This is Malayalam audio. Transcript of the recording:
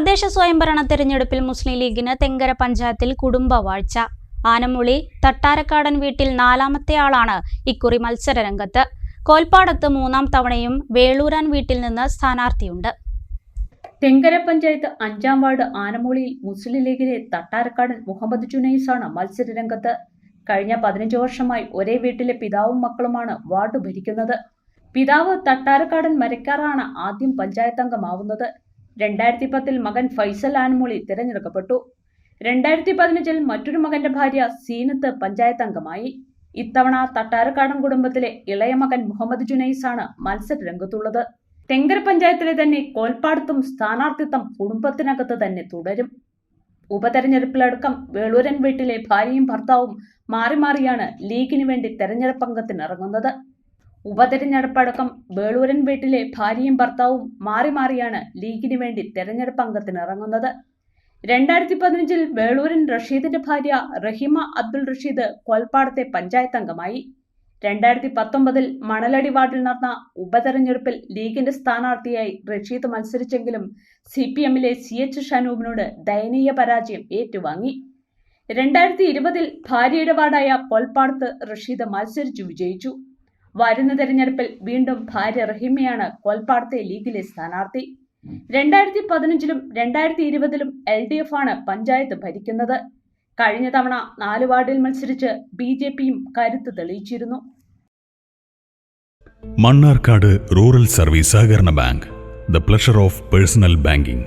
തദ്ദേശ സ്വയംഭരണ തെരഞ്ഞെടുപ്പിൽ മുസ്ലിം ലീഗിന് തെങ്കര പഞ്ചായത്തിൽ കുടുംബവാഴ്ച ആനമുളി തട്ടാരക്കാടൻ വീട്ടിൽ നാലാമത്തെ ആളാണ് ഇക്കുറി മത്സരരംഗത്ത് കോൽപ്പാടത്ത് മൂന്നാം തവണയും വേളൂരാൻ വീട്ടിൽ നിന്ന് സ്ഥാനാർത്ഥിയുണ്ട്. തെങ്കര പഞ്ചായത്ത് അഞ്ചാം വാർഡ് ആനമുളിയിൽ മുസ്ലിം ലീഗിലെ തട്ടാരക്കാടൻ മുഹമ്മദ് ജുനൈസാണ് മത്സരരംഗത്ത് കഴിഞ്ഞ പതിനഞ്ച് വർഷമായി ഒരേ വീട്ടിലെ പിതാവും മക്കളുമാണ് വാർഡ് ഭരിക്കുന്നത്. പിതാവ് തട്ടാരക്കാടൻ മരക്കാറാണ് ആദ്യം പഞ്ചായത്ത് അംഗമാവുന്നത്. രണ്ടായിരത്തി പത്തിൽ മകൻ ഫൈസൽ ആൻമൂളി തിരഞ്ഞെടുക്കപ്പെട്ടു. രണ്ടായിരത്തി പതിനഞ്ചിൽ മറ്റൊരു മകന്റെ ഭാര്യ സീനത്ത് പഞ്ചായത്ത് അംഗമായി. ഇത്തവണ തട്ടാരക്കാടൻ കുടുംബത്തിലെ ഇളയ മകൻ മുഹമ്മദ് ജുനൈസാണ് മത്സര രംഗത്തുള്ളത്. തെങ്കര പഞ്ചായത്തിലെ തന്നെ കോൽപ്പാടത്തും സ്ഥാനാർത്ഥിത്വം കുടുംബത്തിനകത്ത് തന്നെ തുടരും. ഉപതെരഞ്ഞെടുപ്പിലടക്കം വേളൂരൻ വീട്ടിലെ ഭാര്യയും ഭർത്താവും മാറി മാറിയാണ് ലീഗിന് വേണ്ടി തെരഞ്ഞെടുപ്പ് അംഗത്തിനിറങ്ങുന്നത്. ഉപതെരഞ്ഞെടുപ്പടക്കം ബേളൂരൻ വീട്ടിലെ ഭാര്യയും ഭർത്താവും മാറി മാറിയാണ് ലീഗിന് വേണ്ടി തെരഞ്ഞെടുപ്പ് അംഗത്തിനിറങ്ങുന്നത്. രണ്ടായിരത്തി പതിനഞ്ചിൽ വേളൂരൻ റഷീദിന്റെ ഭാര്യ റഹിമ അബ്ദുൾ റഷീദ് കൊൽപ്പാടത്തെ പഞ്ചായത്ത് അംഗമായി. രണ്ടായിരത്തി പത്തൊമ്പതിൽ മണലടി വാർഡിൽ നടന്ന ഉപതെരഞ്ഞെടുപ്പിൽ ലീഗിന്റെ സ്ഥാനാർത്ഥിയായി റഷീദ് മത്സരിച്ചെങ്കിലും സി പി എമ്മിലെ സി എച്ച് ഷനൂബിനോട് ദയനീയ പരാജയം ഏറ്റുവാങ്ങി. രണ്ടായിരത്തി ഇരുപതിൽ ഭാര്യയുടെ വാർഡായ കൊൽപ്പാടത്ത് റഷീദ് മത്സരിച്ചു വിജയിച്ചു. വരുന്ന തെരഞ്ഞെടുപ്പിൽ വീണ്ടും ഭാര്യ റഹിമയാണ് കോൽപ്പാടത്തെ ലീഗിലെ സ്ഥാനാർത്ഥി. രണ്ടായിരത്തി പതിനഞ്ചിലും രണ്ടായിരത്തി ഇരുപതിലും എൽ ഡി എഫ് ആണ് പഞ്ചായത്ത് ഭരിക്കുന്നത്. കഴിഞ്ഞ തവണ നാല് വാർഡിൽ മത്സരിച്ച് ബി ജെ പിയും കരുത്ത് തെളിയിച്ചിരുന്നു. മണ്ണാർക്കാട് റൂറൽ സർവീസ് സഹകരണ bank the pleasure of personal banking.